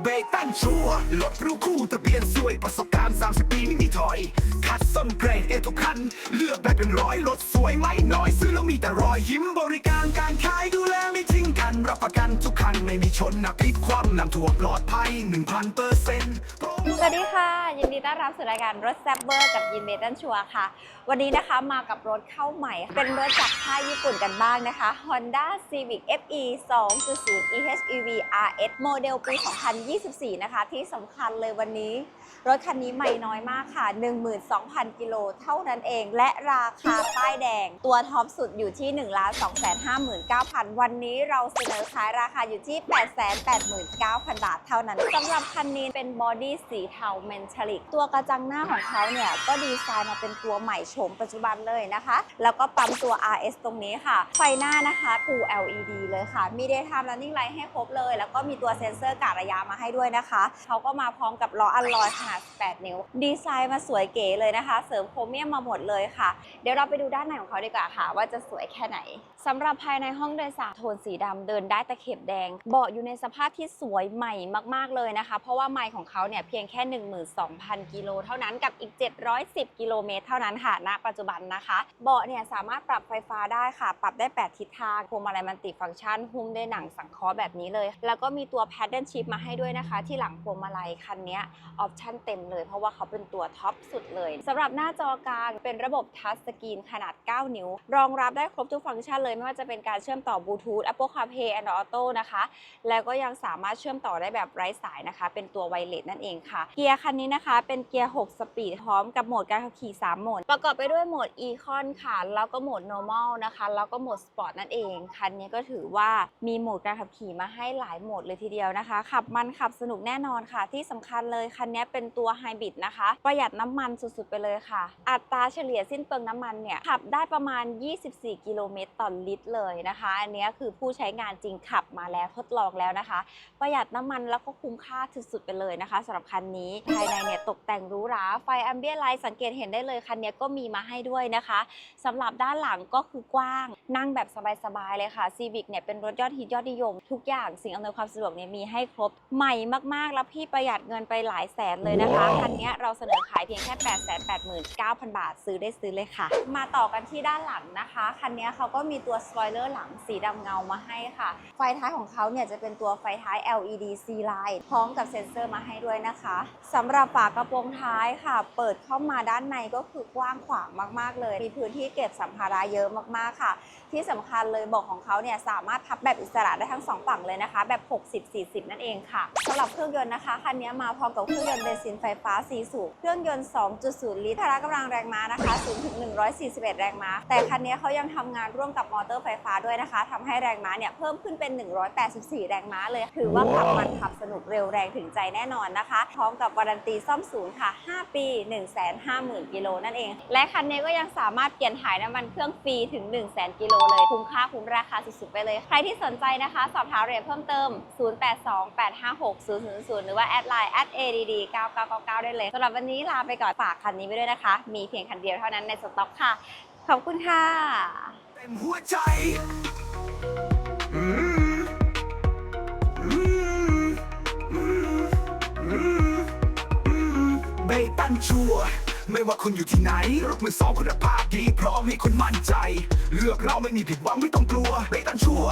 เบรกตั้งชัวรถรู้คู่ทะเบียนสวยประสบการณ์ 30 ปีไม่มีถอย คัดส้นเกรดเอทุกคัน เลือกได้เป็นร้อยรถสวยไม่น้อย ซื้อแล้วมีแต่รอยยิ้มบริการการขายดูแลไม่ทิ้งกัน รับประกันทุกคัน ไม่มีชนนะพลิกความนำถั่วปลอดภัย 1,000เปอร์เซ็นต์สวัสดีค่ะ ยินดีต้อนรับสู่รายการรถแซบเบอร์กับยินเมตันชัวค่ะ วันนี้นะคะมากับรถเข้าใหม่ เป็นรถจากค่ายญี่ปุ่นกันบ้างนะคะ Honda Civic FE 2.0 EHEV RS โมเดลปี 2020 2024 นะคะ ที่สำคัญเลยวันนี้ รถคันนี้ใหม่น้อยมากค่ะ 12,000 กิโลเท่านั้นเอง และราคาป้ายแดง ตัวท็อปสุดอยู่ที่ 1 2 5 9 0 0 0 วันนี้เราเสนอขายราคาอยู่ที่ 889,000 บาทเท่านั้นสำหรับคันนี้เป็นบอดี้สีเทาเมนทลิก ตัวกระจังหน้าของเขาเนี่ย ก็ดีไซน์มาเป็นตัวใหม่โฉมปัจจุบันเลยนะคะ แล้วก็ปั๊มตัว RS ตรงนี้ค่ะ ไฟหน้านะคะ Full LED เลยค่ะ มี Daytime Running Light ให้ครบเลย แล้วก็มีตัวเซ็นเซอร์กะระยะมาให้ด้วยนะคะเขาก็มาพร้อมกับล้ออัลลอยขนาด 18 นิ้ว ดีไซน์มาสวยเก๋เลยนะคะ เสริมโครเมียมมาหมดเลยค่ะ เดี๋ยวเราไปดูด้านในของเขาดีกว่าค่ะ ว่าจะสวยแค่ไหนสำหรับภายในห้องโดยสารโทนสีดำเดินได้ตะเข็บแดง เบาะอยู่ในสภาพที่สวยใหม่มาก ๆเลยนะคะ เพราะว่าไมล์ของเขาเนี่ยเพียงแค่ 12,000 กิโลเท่านั้นกับอีก 710 กิโลเมตรเท่านั้นค่ะณปัจจุบันนะคะ เบาะเนี่ยสามารถปรับไฟฟ้าได้ค่ะ ปรับได้ 8 ทิศทางพวงมาลัยมันติฟังก์ชันหุ้มด้วยหนังสังเคราะห์แบบนี้เลย แล้วก็มีตัว paddle shift มาให้ด้วยวยนะคะที่หลังพวงมาลัยคันนี้ออปชันเต็มเลย เพราะว่าเขาเป็นตัวท็อปสุดเลยสำหรับหน้าจอกลางเป็นระบบทัชสกรีนขนาด 9 นิ้ว รองรับได้ครบทุกฟังก์ชันเลย ไม่ว่าจะเป็นการเชื่อมต่อบลูทูธ Apple CarPlay Android Auto นะคะ แล้วก็ยังสามารถเชื่อมต่อได้แบบไร้สายนะคะ เป็นตัวไวเลสนั่นเองค่ะ เกียร์คันนี้นะคะเป็นเกียร์ 6 สปีดพร้อมกับโหมดการขับขี่ 3 โหมด ประกอบไปด้วยโหมด Econ ค่ะ แล้วก็โหมด Normal นะคะ แล้วก็โหมด Sport นั่นเอง คันนี้ก็ถือว่ามีโหมดการขับขี่มาให้หลายโหมดเลยทีเดียวนะคะ ขับมันขับสนุกแน่นอนค่ะ ที่สำคัญเลยคันนี้เป็นตัวไฮบริดนะคะ ประหยัดน้ำมันสุดๆไปเลยค่ะ อัตราเฉลี่ยสิ้นเปลืองน้ำมันเนี่ยขับได้ประมาณ 24 กิโลเมตรต่อลิตรเลยนะคะ อันนี้คือผู้ใช้งานจริงขับมาแล้วทดลองแล้วนะคะ ประหยัดน้ำมันแล้วก็คุ้มค่าสุดๆไปเลยนะคะสำหรับคันนี้ภายในเนี่ยตกแต่งหรูหราไฟแอมเบียไลท์สังเกตเห็นได้เลยคันนี้ก็มีมาให้ด้วยนะคะสำหรับด้านหลังก็คือกว้าง นั่งแบบสบายๆเลยค่ะ Civic เนี่ยเป็นรถยอดฮิตยอดนิยม ทุกอย่างสิ่งอำนวยความสะดวกเนี่ยมีให้ครบใหม่มากๆ แล้วพี่ประหยัดเงินไปหลายแสนเลยนะคะ คันนี้เราเสนอขายเพียงแค่ 889,000 บาท ซื้อได้ซื้อเลยค่ะ มาต่อกันที่ด้านหลังนะคะ คันนี้เขาก็มีตัวสปอยเลอร์หลังสีดำเงามาให้ค่ะ ไฟท้ายของเขาเนี่ยจะเป็นตัวไฟท้าย LED C line พร้อมกับเซ็นเซอร์มาให้ด้วยนะคะสำหรับฝากระโปรงท้ายค่ะ เปิดเข้ามาด้านในก็คือกว้างขวางมาก ๆ เลย มีพื้นที่เก็บสัมภาระเยอะมากๆค่ะ ที่สำคัญเลยเบอกของเขาเนี่ยสามารถพับแบบอิสระได้ทั้งสองฝั่งเลยนะคะ แบบ 60-40 นั่นเองค่ะสำหรับเครื่องยนต์นะคะคันนี้มาพร้อมกับเครื่องยนต์เบนซินไฟฟ้า 4 สูบ เครื่องยนต์ 2.0 ลิตรพละกำลังแรงม้านะคะสูงถึง141 แรงม้า แต่คันนี้เขายังทำงานร่วมกับมอเตอร์ไฟฟ้าด้วยนะคะทำให้แรงม้าเนี่ยเพิ่มขึ้นเป็น 184 แรงม้าเลย ถือว่าขับมันขับสนุกเร็วแรงถึงใจแน่นอนนะคะ พร้อมกับวารันตีซ่อมศูนย์ค่ะ 5 ปี 150,000 กิโลนั่นเอง และคันนี้ก็ยังสามารถเปลี่ยนถ่ายน้ำมันเครื่องฟรีถึง 100,000 กิโลเลยคุ้มค่าคุ้มราคาสุดๆไปเลย ใครที่สนใจนะคะ สอบถามรายละเอียดเพิ่มเติม6000หรือว่าแอดไลน์ @add9999 ได้เลยสำหรับวันนี้ลาไปก่อนฝากคันนี้ไปด้วยนะคะ มีเพียงคันเดียวเท่านั้นในสต็อกค่ะ ขอบคุณค่ะเต็มหัวใจเบตันชัวไม่ว่าคุณอยู่ที่ไหนรถมือสองคุณภาพดีพร้อมให้คุณมั่นใจ เลือกเราไม่มีผิดหวังไม่ต้องกลัวเบตันชัว